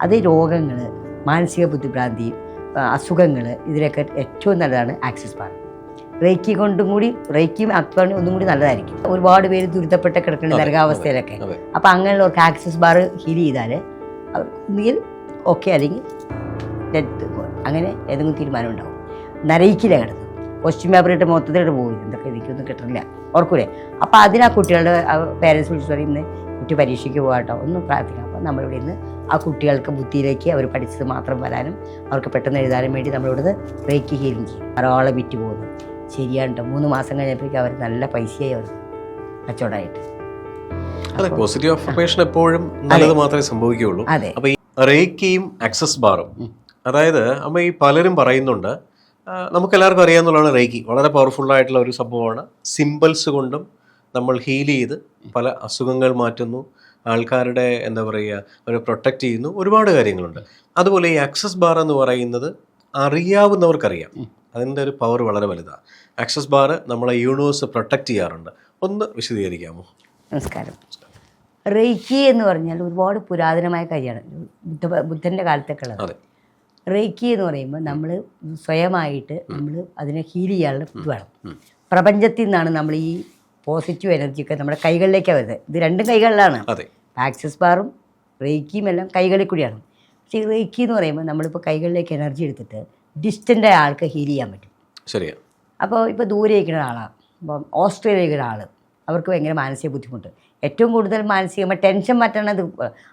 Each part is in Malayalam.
അത് രോഗങ്ങൾ മാനസിക ബുദ്ധിഭ്രാന്തി അസുഖങ്ങൾ ഇതിനൊക്കെ ഏറ്റവും നല്ലതാണ് ആക്സിസ് ബാർ. റേക്കി കൊണ്ടും കൂടി റേക്കിയും അക്ബാറും ഒന്നും കൂടി നല്ലതായിരിക്കും. ഒരുപാട് പേര് ദുരിതപ്പെട്ട കിടക്കുന്ന നരകാവസ്ഥയിലൊക്കെ. അതെ. അപ്പോൾ അങ്ങനെയുള്ളവർക്ക് ആക്സിസ് ബാർ ഹീൽ ചെയ്താൽ അവർ ഒന്നുകിൽ ഓക്കെ അല്ലെങ്കിൽ ഡെത്ത് അങ്ങനെ ഏതെങ്കിലും തീരുമാനം ഉണ്ടാവും. നരയിക്കില്ല കിടന്ന്? ഇട്ട് മൊത്തത്തിലിട്ട് പോകും എന്തൊക്കെ എനിക്കൊന്നും കിട്ടണില്ല. ഓർക്കൂലേ? അപ്പോൾ അതിനാ കുട്ടികളുടെ പേരൻസ് വിളിച്ച് പറയുന്നത് കുട്ടി പരീക്ഷയ്ക്ക് പോകാട്ടോ ഒന്ന് പ്രാർത്ഥിക്കാം. അപ്പോൾ നമ്മളിവിടെ നിന്ന് ആ കുട്ടികൾക്ക് ബുദ്ധിയിലേക്ക് അവർ പഠിച്ചത് മാത്രം വരാനും അവർക്ക് പെട്ടെന്ന് എഴുതാനും വേണ്ടി നമ്മളിവിടുന്ന് ബ്രേക്ക് ഹീലിംഗ് ചെയ്യും. ധാരാളം വിറ്റ് പോകുന്നു. ശരിയാണ് കേട്ടോ മൂന്ന് മാസം കഴിഞ്ഞപ്പോഴേക്കും അവർ നല്ല പൈസയായി അവർ കച്ചവടമായിട്ട്. അതെ പോസിറ്റീവ് അഫർമേഷൻ എപ്പോഴും നല്ലത് മാത്രമേ സംഭവിക്കുകയുള്ളൂ. അതെ. അപ്പൊ ഈ റേക്കിയും ആക്സസ് ബാറും അതായത് അമ്മ ഈ പലരും പറയുന്നുണ്ട് നമുക്ക് നമുക്കെല്ലാവർക്കും അറിയാവുന്നതാണ് റേക്കി വളരെ പവർഫുൾ ആയിട്ടുള്ള ഒരു സംഭവമാണ്. സിമ്പിൾസ് കൊണ്ടും നമ്മൾ ഹീൽ ചെയ്ത് പല അസുഖങ്ങൾ മാറ്റുന്നു. ആൾക്കാരുടെ എന്താ പറയുക അവരെ പ്രൊട്ടക്റ്റ് ചെയ്യുന്നു. ഒരുപാട് കാര്യങ്ങളുണ്ട്. അതുപോലെ ഈ ആക്സസ് ബാർ എന്ന് പറയുന്നത് അറിയാവുന്നവർക്കറിയാം. അതിന്റെ ഒരു പവർ വളരെ വലുതാണ് ആക്സസ് ബാർ നമ്മളെ യൂണിവേഴ്സ് പ്രൊട്ടക്റ്റ് ചെയ്യാറുണ്ട്. ഒന്ന് വിശദീകരിക്കാമോ? നമസ്കാരം. റേക്കി എന്ന് പറഞ്ഞാൽ ഒരുപാട് പുരാതനമായ കാര്യമാണ് ബുദ്ധ ബുദ്ധന്റെ കാലത്തേക്കുള്ളത് റേക്കി എന്ന് പറയുമ്പോൾ നമ്മൾ സ്വയമായിട്ട് നമ്മൾ അതിനെ ഹീൽ ചെയ്യാനുള്ള വേണം. പ്രപഞ്ചത്തിൽ നിന്നാണ് നമ്മൾ ഈ പോസിറ്റീവ് എനർജിയൊക്കെ നമ്മുടെ കൈകളിലേക്കാണ് വരുന്നത്. ഇത് രണ്ടും കൈകളിലാണ്. ആക്സസ് ബാറും റേക്കിയും എല്ലാം കൈകളിൽ കൂടിയാണ്. പക്ഷേ ഈ റേക്കി എന്ന് പറയുമ്പോൾ നമ്മളിപ്പോൾ കൈകളിലേക്ക് എനർജി എടുത്തിട്ട് ഡിസ്റ്റന്റ് ആയ ആൾക്ക് ഹീൽ ചെയ്യാൻ പറ്റും. ശരിയാ. അപ്പോൾ ഇപ്പോൾ ദൂരെ ഇരിക്കുന്ന ഒരാളാണ് ഇപ്പം ഓസ്ട്രേലിയയിൽ ഒരാൾ അവർക്ക് ഭയങ്കര മാനസിക ബുദ്ധിമുട്ട്. ഏറ്റവും കൂടുതൽ മാനസികമായി ടെൻഷൻ മാറ്റാനത്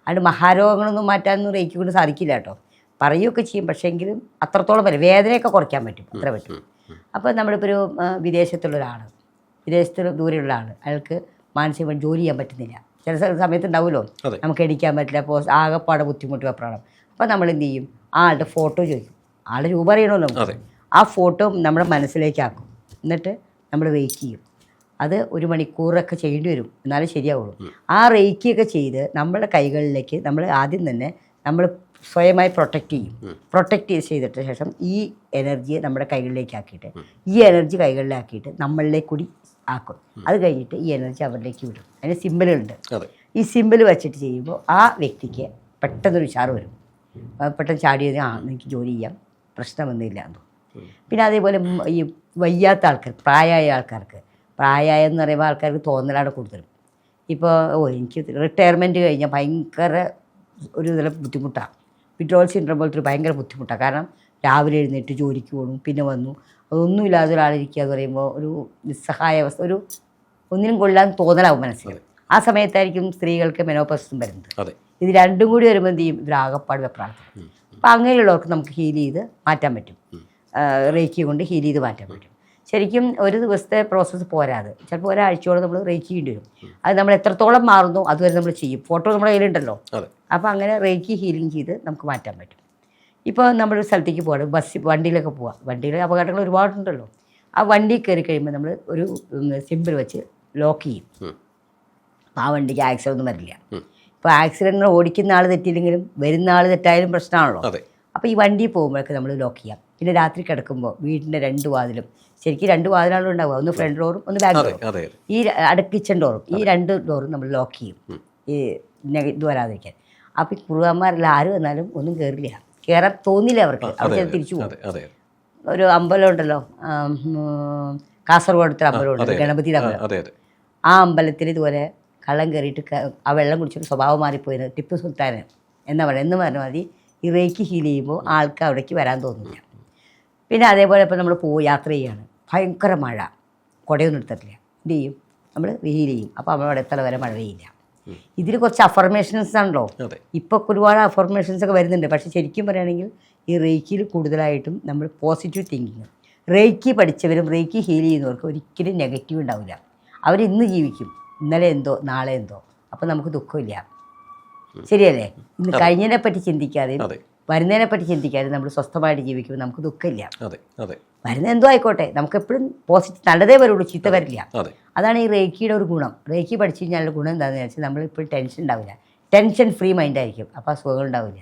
അത് മഹാരോഗങ്ങളൊന്നും മാറ്റാനൊന്നും റേക്കി കൊണ്ട് സാധിക്കില്ല കേട്ടോ. പറയുകയൊക്കെ ചെയ്യും. പക്ഷേ എങ്കിലും അത്രത്തോളം വരും വേദനയൊക്കെ കുറയ്ക്കാൻ പറ്റും. അത്ര പറ്റും. അപ്പോൾ നമ്മളിപ്പോൾ ഒരു വിദേശത്തുള്ള ഒരാൾ വിദേശത്ത് ദൂരെയുള്ള ആൾ അയാൾക്ക് മാനസികമായി ജോലി ചെയ്യാൻ പറ്റുന്നില്ല. ചില സമയത്ത് ഉണ്ടാവുമല്ലോ നമുക്ക് എണീക്കാൻ പറ്റില്ല അപ്പോൾ ആകെപ്പാടെ ബുദ്ധിമുട്ട് വെപ്രാളം. അപ്പോൾ നമ്മൾ എന്ത് ചെയ്യും ആ ആളുടെ ഫോട്ടോ ചോദിക്കും. ആളുടെ രൂപ അറിയണമല്ലോ നമുക്ക്. ആ ഫോട്ടോ നമ്മുടെ മനസ്സിലേക്കാക്കും. എന്നിട്ട് നമ്മൾ വെയിറ്റ് ചെയ്യും. അത് ഒരു മണിക്കൂറൊക്കെ ചെയ്യേണ്ടി വരും. എന്നാലേ ശരിയാവുള്ളൂ. ആ റേക്കിയൊക്കെ ചെയ്ത് നമ്മുടെ കൈകളിലേക്ക് നമ്മൾ ആദ്യം തന്നെ നമ്മൾ സ്വയമായി പ്രൊട്ടക്റ്റ് ചെയ്യും. പ്രൊട്ടക്റ്റ് ചെയ്തിട്ട് ശേഷം ഈ എനർജിയെ നമ്മുടെ കൈകളിലേക്ക് ആക്കിയിട്ട് ഈ എനർജി കൈകളിലാക്കിയിട്ട് നമ്മളിലേക്ക് കൂടി ആക്കും. അത് കഴിഞ്ഞിട്ട് ഈ എനർജി അവരിലേക്ക് വിടും. അതിന് സിമ്പിളുണ്ട് ഈ സിമ്പിൾ വെച്ചിട്ട് ചെയ്യുമ്പോൾ ആ വ്യക്തിക്ക് പെട്ടെന്നൊരു ഉഷാറ് വരും. പെട്ടെന്ന് ചാടി ആ എനിക്ക് ജോലി ചെയ്യാം. പ്രശ്നമൊന്നുമില്ല എന്ന് പിന്നെ അതേപോലെ ഈ വയ്യാത്ത ആൾക്കാർ പ്രായമായ ആൾക്കാർക്ക് പ്രായമായ എന്ന് പറയുമ്പോൾ ആൾക്കാർക്ക് തോന്നലാണ് കൂടുതലും. ഇപ്പോൾ ഓ എനിക്ക് റിട്ടയർമെന്റ് കഴിഞ്ഞാൽ ഭയങ്കര ഒരു ഇതിലെ ബുദ്ധിമുട്ടാണ് വിഡ്രോൾ സിൻഡ്രം പോലത്തെ ഒരു ഭയങ്കര ബുദ്ധിമുട്ടാണ് കാരണം രാവിലെ എഴുന്നേറ്റ് ജോലിക്ക് പോകണം പിന്നെ വന്നു. അതൊന്നുമില്ലാതെ ഒരാളിരിക്കുക എന്ന് പറയുമ്പോൾ ഒരു നിസ്സഹായ അവസ്ഥ ഒരു ഒന്നിനും കൊള്ളാൻ തോന്നലാവും മനസ്സിൽ. ആ സമയത്തായിരിക്കും സ്ത്രീകൾക്ക് മെനോപസും വരുന്നത്. ഇത് രണ്ടും കൂടി വരുമ്പോൾ എന്ത് ചെയ്യും? ഇവരാകപ്പാട് വെപ്രാളത്തിൽ അപ്പം അങ്ങനെയുള്ളവർക്ക് നമുക്ക് ഹീൽ ചെയ്ത് മാറ്റാൻ പറ്റും. റേക്കി കൊണ്ട് ഹീൽ ചെയ്ത് മാറ്റാൻ പറ്റും. ശരിക്കും ഒരു ദിവസത്തെ പ്രോസസ്സ് പോരാത് ചിലപ്പോൾ ഒരാഴ്ചയോളം നമ്മൾ റേക്ക് ചെയ്യേണ്ടി വരും അത് നമ്മൾ എത്രത്തോളം മാറുന്നു അതുവരെ നമ്മൾ ചെയ്യും. ഫോട്ടോ നമ്മുടെ കയ്യിലുണ്ടല്ലോ. അപ്പോൾ അങ്ങനെ റേക്കി ഹീലിംഗ് ചെയ്ത് നമുക്ക് മാറ്റാൻ പറ്റും. ഇപ്പോൾ നമ്മളൊരു സ്ഥലത്തേക്ക് പോകണം ബസ് വണ്ടിയിലൊക്കെ പോവാം. വണ്ടിയിൽ അപകടങ്ങൾ ഒരുപാടുണ്ടല്ലോ. ആ വണ്ടി കയറി കഴിയുമ്പോൾ നമ്മൾ ഒരു സിമ്പിൾ വെച്ച് ലോക്ക് ചെയ്യും. അപ്പോൾ ആ വണ്ടിക്ക് ആക്സിഡന്റ് ഒന്നും വരില്ല. ഇപ്പോൾ ആക്സിഡന്റ് ഓടിക്കുന്ന ആൾ തെറ്റിയില്ലെങ്കിലും വരുന്ന ആൾ തെറ്റായാലും പ്രശ്നമാണല്ലോ. അപ്പോൾ ഈ വണ്ടി പോകുമ്പോഴൊക്കെ നമ്മൾ ലോക്ക് ചെയ്യാം. പിന്നെ രാത്രി കിടക്കുമ്പോൾ വീടിന്റെ രണ്ട് വാതിലും ശരിക്കും രണ്ട് വാതിലാണ് ഉണ്ടാവുക. ഒന്ന് ഫ്രണ്ട് ഡോറും ഒന്ന് ബാക്ക് ഡോറും ഈ അടുക്കിച്ചൻ കിച്ചൺ ഡോറും ഈ രണ്ട് ഡോറും നമ്മൾ ലോക്ക് ചെയ്യും. ഈ ഇത് വരാതിരിക്കാൻ. അപ്പോൾ ഈ കുറുവന്മാരെല്ലാം ആര് വന്നാലും ഒന്നും കയറില്ല കയറാൻ തോന്നില്ല അവർക്ക്? അവർക്ക് തിരിച്ചു പോകും. ഒരു അമ്പലം ഉണ്ടല്ലോ കാസർഗോഡത്തെ അമ്പലമുണ്ട് ഗണപതിയുടെ അമ്പലം ആ അമ്പലത്തിൽ ഇതുപോലെ കള്ളം കയറിയിട്ട് ആ വെള്ളം കുടിച്ചിട്ട് സ്വഭാവം മാറിപ്പോയത് ടിപ്പു സുൽത്താൻ എന്നാ പറയുക. എന്ന് പറഞ്ഞാൽ മതി ഈ റേക്ക് ഹീൽ ചെയ്യുമ്പോൾ ആൾക്ക് അവിടേക്ക് വരാൻ തോന്നില്ല. പിന്നെ അതേപോലെ ഇപ്പോൾ നമ്മൾ പോ യാത്ര ചെയ്യുകയാണ് ഭയങ്കര മഴ. കുടയൊന്നും എടുത്തിട്ടില്ല. എന്ത് ചെയ്യും? നമ്മൾ ഹീൽ ചെയ്യും. അപ്പോൾ അവിടെ എത്ര വരെ മഴ പെയ്യില്ല ഇതിൽ കുറച്ച് അഫർമേഷൻസ് ആണല്ലോ. ഇപ്പൊ ഇപ്പോൾ ഒരുപാട് അഫർമേഷൻസ് ഒക്കെ വരുന്നുണ്ട്. പക്ഷെ ശരിക്കും പറയുകയാണെങ്കിൽ ഈ റേക്കിയിൽ കൂടുതലായിട്ടും നമ്മൾ പോസിറ്റീവ് തിങ്കിങ് റേക്കി പഠിച്ചവരും റേക്കി ഹീൽ ചെയ്യുന്നവർക്ക് ഒരിക്കലും നെഗറ്റീവ് ഉണ്ടാവില്ല. അവർ ഇന്ന് ജീവിക്കും ഇന്നലെ എന്തോ നാളെ എന്തോ. അപ്പോൾ നമുക്ക് ദുഃഖമില്ല. ശരിയല്ലേ? ഇന്ന് കഴിഞ്ഞതിനെ പറ്റി ചിന്തിക്കാതെ വരുന്നതിനെ പറ്റി ചിന്തിക്കാതെ നമ്മൾ സ്വസ്ഥമായിട്ട് ജീവിക്കുമ്പോൾ നമുക്ക് ദുഃഖമില്ല. വരുന്ന എന്തോ ആയിക്കോട്ടെ നമുക്ക് എപ്പോഴും പോസിറ്റീവ് നല്ലതേ വരുള്ളൂ ചീത്ത വരില്ല. അതെ. അതാണ് ഈ റേക്കിയുടെ ഒരു ഗുണം. റേക്കി പഠിച്ചു കഴിഞ്ഞാൽ ഗുണം എന്താണെന്ന് വെച്ചാൽ നമ്മളിപ്പോൾ ടെൻഷൻ ഉണ്ടാവില്ല. ടെൻഷൻ ഫ്രീ മൈൻഡായിരിക്കും അപ്പോൾ അസുഖങ്ങൾ ഉണ്ടാവില്ല.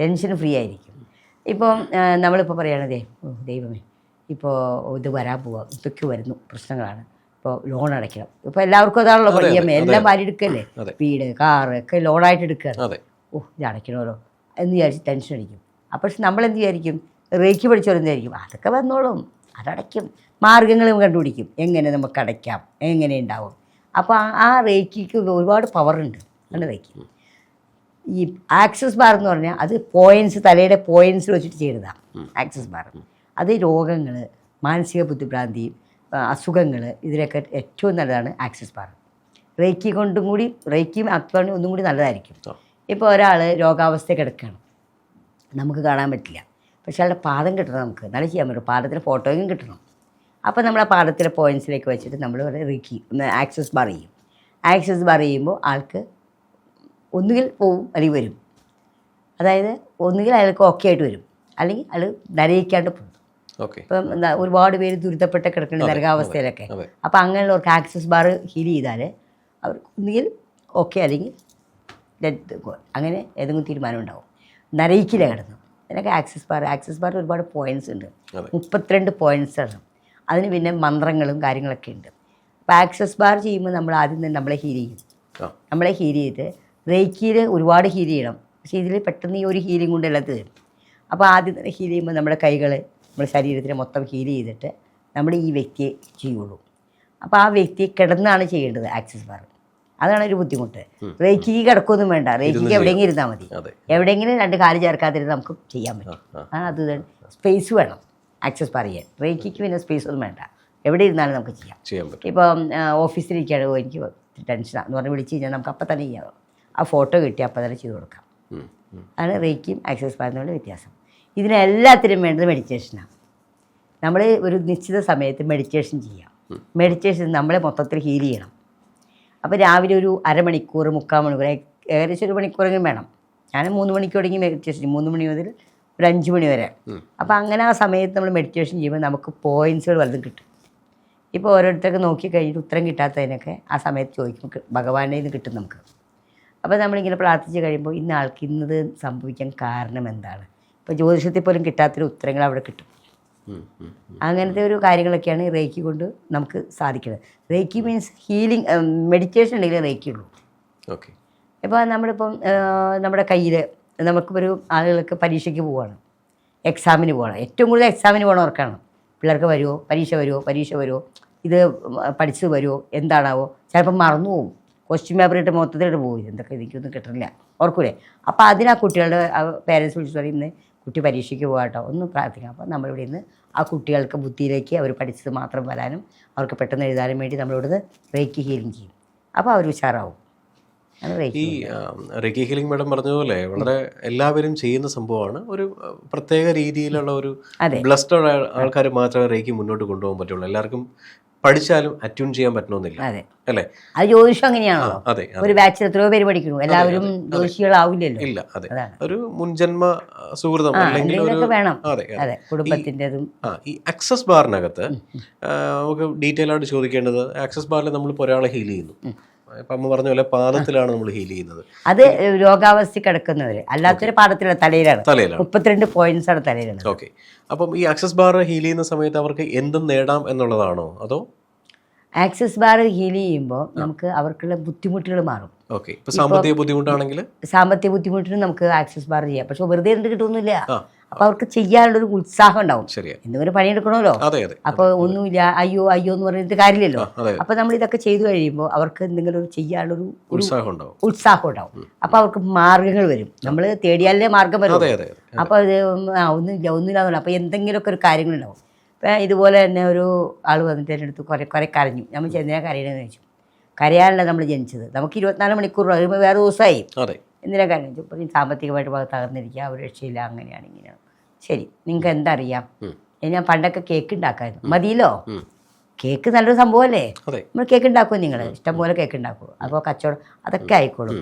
ടെൻഷൻ ഫ്രീ ആയിരിക്കും. ഇപ്പോൾ നമ്മളിപ്പോൾ പറയുകയാണതേ ഓ ദൈവമേ ഇപ്പോൾ ഇത് വരാൻ പോവാം ഇതൊക്കെ വരുന്നു പ്രശ്നങ്ങളാണ്. ഇപ്പോൾ ലോൺ അടയ്ക്കണം. ഇപ്പോൾ എല്ലാവർക്കും അതാണല്ലോ അതെ, ഇ എം എല്ലാം വാരി എടുക്കല്ലേ. വീട് കാറ് ഒക്കെ ലോണായിട്ട് എടുക്കുക ഓ ഇത് അടയ്ക്കണമല്ലോ. എന്ന് വിചാരിച്ച് ടെൻഷൻ അടിക്കും. അപ്പോൾ നമ്മളെന്ത് വിചാരിക്കും? റേക്ക് പഠിച്ചവരെന്ത് വിചാരിക്കും? അതൊക്കെ വന്നോളും. അതടയ്ക്കും. മാർഗങ്ങളും കണ്ടുപിടിക്കും. എങ്ങനെ നമുക്ക് അടയ്ക്കാം? എങ്ങനെ ഉണ്ടാവും? അപ്പോൾ ആ- റേക്കിക്ക് ഒരുപാട് പവറുണ്ട് ആണ് റേക്കി. ഈ ആക്സസ് ബാർ എന്ന് പറഞ്ഞാൽ അത് പോയിന്റ്സ് തലയുടെ പോയിന്റ്സ് വെച്ചിട്ട് ചെയ്തതാണ് ആക്സസ് ബാർ അത് രോഗങ്ങൾ മാനസിക ബുദ്ധിഭ്രാന്തി അസുഖങ്ങൾ ഇതിനൊക്കെ ഏറ്റവും നല്ലതാണ് ആക്സസ് ബാർ റേക്കി കൊണ്ടും കൂടി റേക്കിയും അക്വാണി ഒന്നും കൂടി നല്ലതായിരിക്കും. ഇപ്പോൾ ഒരാൾ രോഗാവസ്ഥ കിടക്കുകയാണ് നമുക്ക് കാണാൻ പറ്റില്ല. പക്ഷേ അയാളുടെ പാദം കിട്ടണം നമുക്ക്. നല്ല ചെയ്യാൻ പറ്റും. പാദത്തിന്റെ ഫോട്ടോയും കിട്ടണം. അപ്പോൾ നമ്മൾ ആ പാദത്തിലെ പോയിന്റ്സിലേക്ക് വെച്ചിട്ട് നമ്മൾ ഒരു റീക്കി ആക്സസ് ബാർ ചെയ്യും. ആക്സസ് ബാർ ചെയ്യുമ്പോൾ ആൾക്ക് ഒന്നുകിൽ പോവും അല്ലെങ്കിൽ വരും. അതായത് ഒന്നുകിൽ അയാൾക്ക് ഓക്കെ ആയിട്ട് വരും. അല്ലെങ്കിൽ അയാൾ നരയിക്കാണ്ട് പോകും. ഓക്കെ ഇപ്പം എന്താ ഒരുപാട് പേര് ദുരിതപ്പെട്ട കിടക്കുന്ന നരകാവസ്ഥയിലൊക്കെ. അപ്പം അപ്പോൾ അങ്ങനെയുള്ളവർക്ക് ആക്സസ് ബാർ ഹീൽ ചെയ്താൽ അവർക്ക് ഒന്നുകിൽ ഓക്കെ അല്ലെങ്കിൽ അങ്ങനെ ഏതെങ്കിലും തീരുമാനം ഉണ്ടാവും. നരയിക്കില്ല കിടന്നു. അതിനൊക്കെ ആക്സിസ് ബാർ ആക്സിസ് ബാറിൽ ഒരുപാട് പോയിന്റ്സ് ഉണ്ട്. മുപ്പത്തിരണ്ട് പോയിന്റ്സ് ആണ്. അതിന് പിന്നെ മന്ത്രങ്ങളും കാര്യങ്ങളൊക്കെ ഉണ്ട്. അപ്പോൾ ആക്സസ് ബാർ ചെയ്യുമ്പോൾ നമ്മൾ ആദ്യം തന്നെ നമ്മളെ ഹീൽ ചെയ്യും. നമ്മളെ ഹീൽ ചെയ്ത് റേക്കിയിൽ ഒരുപാട് ഹീൽ ചെയ്യണം. പക്ഷേ ഇതിൽ പെട്ടെന്ന് ഈ ഒരു ഹീലിംഗ് കൊണ്ട് എല്ലാം തീരും അപ്പോൾ ആദ്യം തന്നെ ഹീൽ ചെയ്യുമ്പോൾ നമ്മുടെ കൈകൾ നമ്മുടെ ശരീരത്തിനെ മൊത്തം ഹീൽ ചെയ്തിട്ട് നമ്മൾ ഈ വ്യക്തിയെ ചെയ്യുള്ളൂ. അപ്പോൾ ആ വ്യക്തി കിടന്നാണ് ചെയ്യേണ്ടത് ആക്സസ് ബാർ അതാണ് ഒരു ബുദ്ധിമുട്ട്. റേക്കി കിടക്കൊന്നും വേണ്ട. റേക്കിക്ക് എവിടെയെങ്കിലും ഇരുന്നാൽ മതി. എവിടെയെങ്കിലും രണ്ട് കാൽ ചേർക്കാതിരുന്ന് നമുക്ക് ചെയ്യാൻ പറ്റും. ആ. അത് സ്പേസ് വേണം. ആക്സസ് പറയാൻ. റേക്കിക്ക് പിന്നെ സ്പേസ് ഒന്നും വേണ്ട. എവിടെ ഇരുന്നാലും നമുക്ക് ചെയ്യാം. ഇപ്പം ഓഫീസിലിരിക്കുകയാണ്. എനിക്ക് ടെൻഷനാണ് എന്ന് പറഞ്ഞ് വിളിച്ച് കഴിഞ്ഞാൽ നമുക്ക് അപ്പം തന്നെ ചെയ്യാം. ആ ഫോട്ടോ കിട്ടി അപ്പം തന്നെ ചെയ്ത് കൊടുക്കാം. അതാണ് റേക്കിയും ആക്സസ് പറയുന്നതിന്റെ വ്യത്യാസം. ഇതിനെല്ലാത്തിനും വേണ്ടത് മെഡിറ്റേഷനാണ് നമ്മൾ ഒരു നിശ്ചിത സമയത്ത് മെഡിറ്റേഷൻ ചെയ്യാം. മെഡിറ്റേഷൻ നമ്മളെ മൊത്തത്തിൽ ഹീൽ ചെയ്യണം. അപ്പോൾ രാവിലെ ഒരു അരമണിക്കൂർ മുക്കാൽ മണിക്കൂർ ഏകദേശം ഒരു മണിക്കൂറെങ്കിലും വേണം. ഞാൻ മൂന്ന് മണിക്ക് തുടങ്ങി മെഡിറ്റേഷൻ ചെയ്യും. മൂന്ന് മണി മുതൽ ഒരു അഞ്ച് മണി വരെ. അപ്പോൾ അങ്ങനെ ആ സമയത്ത് നമ്മൾ മെഡിറ്റേഷൻ ചെയ്യുമ്പോൾ നമുക്ക് പോയിൻസുകൾ വലുതും കിട്ടും. ഇപ്പോൾ ഓരോരുത്തർക്ക് നോക്കി കഴിഞ്ഞിട്ട് ഉത്തരം കിട്ടാത്തതിനൊക്കെ ആ സമയത്ത് ചോദിക്കും. ഭഗവാന്റെ നിന്ന് കിട്ടും നമുക്ക്. അപ്പോൾ നമ്മളിങ്ങനെ പ്രാർത്ഥിച്ച് കഴിയുമ്പോൾ ഇന്ന ആൾക്ക് ഇന്നത് സംഭവിക്കാൻ കാരണം എന്താണ്? ഇപ്പോൾ ജ്യോതിഷത്തിൽ പോലും കിട്ടാത്തൊരു ഉത്തരങ്ങൾ അവിടെ കിട്ടും. അങ്ങനത്തെ ഒരു കാര്യങ്ങളൊക്കെയാണ് റേക്കി കൊണ്ട് നമുക്ക് സാധിക്കുന്നത്. റേക്കി മീൻസ് ഹീലിംഗ് മെഡിറ്റേഷൻ ഉണ്ടെങ്കിൽ റേക്കി ഉള്ളൂ. ഓക്കെ. ഇപ്പോൾ നമ്മളിപ്പം നമ്മുടെ കയ്യിൽ നമുക്കിപ്പോൾ ഒരു ആളുകൾക്ക് പരീക്ഷയ്ക്ക് പോവുകയാണ് എക്സാമിന് പോകണം ഏറ്റവും കൂടുതൽ എക്സാമിന് പോകണവർക്കാണ് പിള്ളേർക്ക് വരുമോ പരീക്ഷ വരുമോ പരീക്ഷ വരുമോ ഇത് പഠിച്ചത് വരുമോ എന്താണാവോ? ചിലപ്പം മറന്നു പോകും. ക്വസ്റ്റ്യൻ പേപ്പർ ഇട്ട് മൊത്തത്തിലിട്ട് പോകും എന്തൊക്കെ എനിക്കൊന്നും കിട്ടണില്ല. ഓർക്കൂലേ? അപ്പോൾ അതിനാ കുട്ടികളുടെ പേരൻസ് വിളിച്ച് പറയുന്നത് കുട്ടി പരീക്ഷയ്ക്ക് പോകാട്ടോ ഒന്ന് പ്രാർത്ഥിക്കാം. അപ്പോൾ നമ്മളിവിടെ നിന്ന് ആ കുട്ടികൾക്ക് ബുദ്ധിയിലേക്ക് അവർ പഠിച്ചത് മാത്രം വരാനും അവർക്ക് പെട്ടെന്ന് എഴുതാനും വേണ്ടി നമ്മളിവിടുന്ന് റേക്കി ഹീലിംഗ് ചെയ്യും. അപ്പോൾ അവർ ഉഷാറാവും. ഈ റെക്കി ഹീലിംഗ് മേഡം പറഞ്ഞതുപോലെ വളരെ എല്ലാവരും ചെയ്യുന്ന സംഭവമാണ്. ഒരു പ്രത്യേക രീതിയിലുള്ള ഒരു. ബ്ലസ്ഡ് ആൾക്കാർ മാത്രമേ റേക്കി മുന്നോട്ട് കൊണ്ടുപോകാൻ പറ്റുള്ളൂ. എല്ലാവർക്കും പഠിച്ചാലും അറ്റ്യൂൺ ചെയ്യാൻ പറ്റണമെന്നില്ല. അതെ. അല്ലേ? അത് ജ്യോതിഷം അങ്ങനെയാണല്ലോ അതെ. ഒരു ബാച്ചിൽ എത്രയോ പേര് പഠിക്കുന്നു എല്ലാവരും ജ്യോതിഷികളാവില്ലല്ലോ. ഇല്ല അതെ. ഒരു മുൻജന്മ സുഹൃതം അല്ലെങ്കിൽ അതെ കുടുംബത്തിന്റെതും. ആ ഈ ആക്സസ് ബാറിനകത്ത് നമുക്ക് ഡീറ്റെയിൽ ആയിട്ട് ചോദിക്കേണ്ടത് ആക്സസ് ബാറിൽ നമ്മൾ ഒരാളെ ഹീൽ ചെയ്യുന്നു. ഇപ്പം അമ്മ പറഞ്ഞ പോലെ പാദത്തിലാണ് നമ്മൾ ഹീൽ ചെയ്യുന്നത്. അത് രോഗാവസ്ഥ കിടക്കുന്നവര്. അല്ലാത്തൊരു പാദത്തിലുള്ള തലയിലാണ്. തലയിലാണ്. മുപ്പത്തിരണ്ട് പോയിന്റ്സ് ആണ് തലയിലാണ് ഓക്കെ അപ്പം ഈ ആക്സസ് ബാർ ഹീൽ ചെയ്യുന്ന സമയത്ത് അവർക്ക് എന്തും നേടാം എന്നുള്ളതാണോ? അതോ? ആക്സസ് ബാർ ഹീൽ ചെയ്യുമ്പോൾ നമുക്ക് അവർക്കുള്ള ബുദ്ധിമുട്ടുകൾ മാറും. സാമ്പത്തിക ബുദ്ധിമുട്ടാണെങ്കിൽ സാമ്പത്തിക ബുദ്ധിമുട്ടിന് നമുക്ക് ആക്സസ് ബാർ ചെയ്യാം. പക്ഷെ വെറുതെ ഇരുന്ന് കിട്ടുമൊന്നുമില്ല ആ അപ്പോൾ അവർക്ക് ചെയ്യാനുള്ളൊരു ഉത്സാഹം ഉണ്ടാവും. എന്തെങ്കിലും പണിയെടുക്കണമല്ലോ. അപ്പൊ ഒന്നുമില്ല അയ്യോ അയ്യോ എന്ന് പറഞ്ഞിട്ട് കാര്യമില്ലല്ലോ. അപ്പൊ നമ്മൾ ഇതൊക്കെ ചെയ്തു കഴിയുമ്പോൾ അവർക്ക് എന്തെങ്കിലും ഒരു ചെയ്യാനുള്ളൊരു ഉത്സാഹം ഉണ്ടാവും. ഉത്സാഹം ഉണ്ടാവും. അപ്പോൾ അവർക്ക് മാർഗങ്ങൾ വരും. നമ്മൾ തേടിയാലേ മാർഗം വരും. അപ്പൊ അതെ ഒന്നുമില്ല ഒന്നുമില്ല അപ്പൊ എന്തെങ്കിലുമൊക്കെ ഒരു കാര്യങ്ങളുണ്ടാവും. ഇപ്പം ഇതുപോലെ തന്നെ ഒരു ആൾ വന്നിട്ട് എന്റെ അടുത്ത് കുറേ കുറേ കരഞ്ഞു. നമ്മൾ എന്തിനാ കരയണമെന്ന് ചോദിച്ചു. കരയാനല്ല നമ്മൾ ജനിച്ചത്. നമുക്ക് ഇരുപത്തിനാല് മണിക്കൂർ വേറെ ദിവസമായി. എന്തിനാ കാര്യം ഇപ്പോൾ സാമ്പത്തികമായിട്ട് തകർന്നിരിക്കുക ഒരു രക്ഷയില്ല അങ്ങനെയാണ് ഇങ്ങനെയാണ്. ശരി നിങ്ങൾക്ക് എന്തറിയാം. ഞാൻ പണ്ടൊക്കെ കേക്ക് ഉണ്ടാക്കായിരുന്നു. മതിയല്ലോ? കേക്ക് നല്ലൊരു സംഭവമല്ലേ? അല്ലേ നമ്മൾ കേക്ക് ഉണ്ടാക്കും നിങ്ങൾ ഇഷ്ടംപോലെ കേക്ക് ഉണ്ടാക്കും അപ്പോൾ കച്ചവടം അതൊക്കെ ആയിക്കോളും.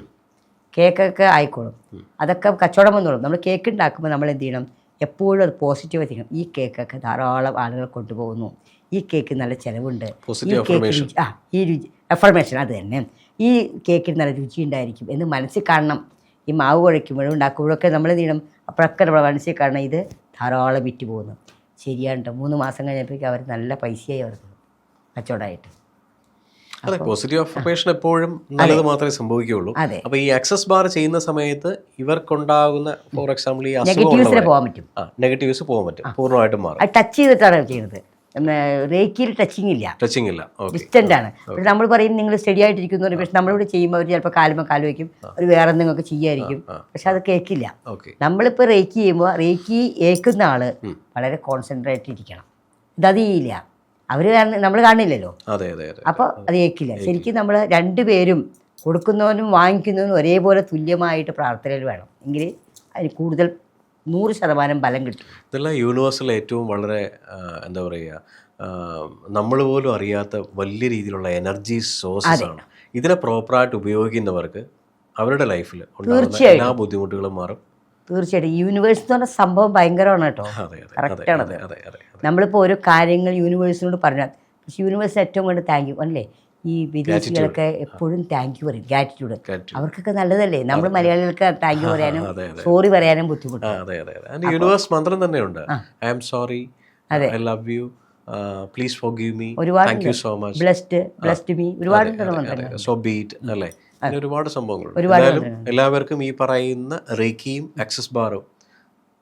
കേക്കൊക്കെ ആയിക്കോളും. അതൊക്കെ കച്ചവടം വന്നോളും നമ്മൾ കേക്ക് ഉണ്ടാക്കുമ്പോൾ നമ്മൾ എന്ത് ചെയ്യണം? എപ്പോഴും അത് പോസിറ്റീവ് ചെയ്യണം. ഈ കേക്കൊക്കെ ധാരാളം ആളുകൾ കൊണ്ടുപോകുന്നു. ഈ കേക്ക് നല്ല ചിലവുണ്ട്. ഈ കേക്ക് ആ ഈ രുചി എഫർമേഷൻ അത് തന്നെ. ഈ കേക്കിന് നല്ല രുചി ഉണ്ടായിരിക്കും എന്ന് മനസ്സിൽ കാണണം. ഈ മാവ് കുഴയ്ക്കുമ്പോഴും ഉണ്ടാക്കുമ്പോഴൊക്കെ നമ്മൾ നീണം അപ്പോഴൊക്കെ നമ്മൾ മനസ്സിൽ കാണണം ഇത് ധാരാളം വിറ്റ് പോകുന്നു. ശരിയാണ്. മൂന്ന് മാസം കഴിഞ്ഞപ്പോഴേക്കും അവർ നല്ല പൈസയായി അവർക്ക്. കച്ചവടമായിട്ട്. അതെ പോസിറ്റീവ് അഫർമേഷൻ എപ്പോഴും നല്ലത് മാത്രമേ സംഭവിക്കുകയുള്ളൂ. അപ്പൊ ഈ ആക്സസ് ബാർ ചെയ്യുന്ന സമയത്ത് ഇവർക്കുണ്ടാകുന്ന ഫോർ എക്സാമ്പിൾ ഈ നെഗറ്റീവ്സിനെ പോകാൻ പറ്റും. നെഗറ്റീവ്സ് പോകാൻ പറ്റും. പൂർണമായിട്ടും മാറും. ടച്ച് ചെയ്തിട്ടാണ് ചെയ്യുന്നത്. റേക്കിയിൽ ടച്ചിങ് ഇല്ല. ടച്ചിങ് ഇല്ല. ഡിസ്റ്റന്റ് ആണ്. പക്ഷെ നമ്മൾ പറയും നിങ്ങൾ സ്റ്റഡി ആയിട്ടിരിക്കുന്നു പക്ഷെ നമ്മളിവിടെ ചെയ്യുമ്പോൾ അവർ ചിലപ്പോൾ കാലുമ്പോൾ കാൽ വയ്ക്കും. അവർ വേറെ എന്തെങ്കിലുമൊക്കെ ചെയ്യായിരിക്കും. പക്ഷെ അത് കേൾക്കില്ല നമ്മളിപ്പോൾ റേക്കി ചെയ്യുമ്പോൾ റേക്കി ഏക്കുന്ന ആൾ വളരെ കോൺസെൻട്രേറ്റ് ഇരിക്കണം. ഇതത് ചെയ്യില്ല. അവർ നമ്മൾ കാണില്ലല്ലോ. അപ്പോൾ അത് ഏക്കില്ല ശരിക്കും നമ്മൾ രണ്ടുപേരും കൊടുക്കുന്നവനും വാങ്ങിക്കുന്നവനും ഒരേപോലെ തുല്യമായിട്ട് പ്രാർത്ഥനയിൽ വേണം. എങ്കിൽ അതിന് കൂടുതൽ നൂറ് ശതമാനം ബലം കിട്ടും. ഇതെല്ലാം യൂണിവേഴ്സിൽ ഏറ്റവും വളരെ എന്താ പറയുക നമ്മൾ പോലും അറിയാത്ത വലിയ രീതിയിലുള്ള എനർജി സോഴ്സസ് ആണ്. ഇതിനെ പ്രോപ്പറായിട്ട് ഉപയോഗിക്കുന്നവർക്ക് അവരുടെ ലൈഫിൽ എല്ലാ ബുദ്ധിമുട്ടുകളും മാറും. തീർച്ചയായിട്ടും. യൂണിവേഴ്സ് എന്ന് പറഞ്ഞ സംഭവം ഭയങ്കരമാണ് കേട്ടോ. കറക്റ്റാണത് നമ്മളിപ്പോൾ ഓരോ കാര്യങ്ങൾ യൂണിവേഴ്സിനോട് പറഞ്ഞാൽ പക്ഷെ യൂണിവേഴ്സിന് ഏറ്റവും കൂടുതൽ താങ്ക് യു അല്ലേ? ഈ വിദേശികളൊക്കെ എപ്പോഴും താങ്ക് യു പറയും. ഗ്രാറ്റിറ്റ്യൂഡ് അവർക്കൊക്കെ നല്ലതല്ലേ? നമ്മൾ മലയാളികൾക്ക് താങ്ക് യു പറയാനും. സോറി പറയാനും ബുദ്ധിമുട്ടാണ് യൂണിവേഴ്സ് മന്ത്രം തന്നെയുണ്ട്. I am sorry I love you please forgive me thank you so much blessed blessed me ഒരുപാട് സോ ബീറ്റ് അല്ലേ? അങ്ങനെ ഒരുപാട് സംഭവങ്ങളുണ്ട്. എന്തായാലും എല്ലാവർക്കും ഈ പറയുന്ന റേക്കിയും ആക്സസ് ബാറും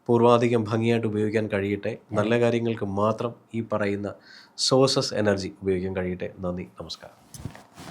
പൂർവാധികം ഭംഗിയായിട്ട് ഉപയോഗിക്കാൻ കഴിയട്ടെ. നല്ല കാര്യങ്ങൾക്ക് മാത്രം ഈ പറയുന്ന സോഴ്സസ് എനർജി ഉപയോഗിക്കാൻ കഴിയട്ടെ. നന്ദി. നമസ്കാരം.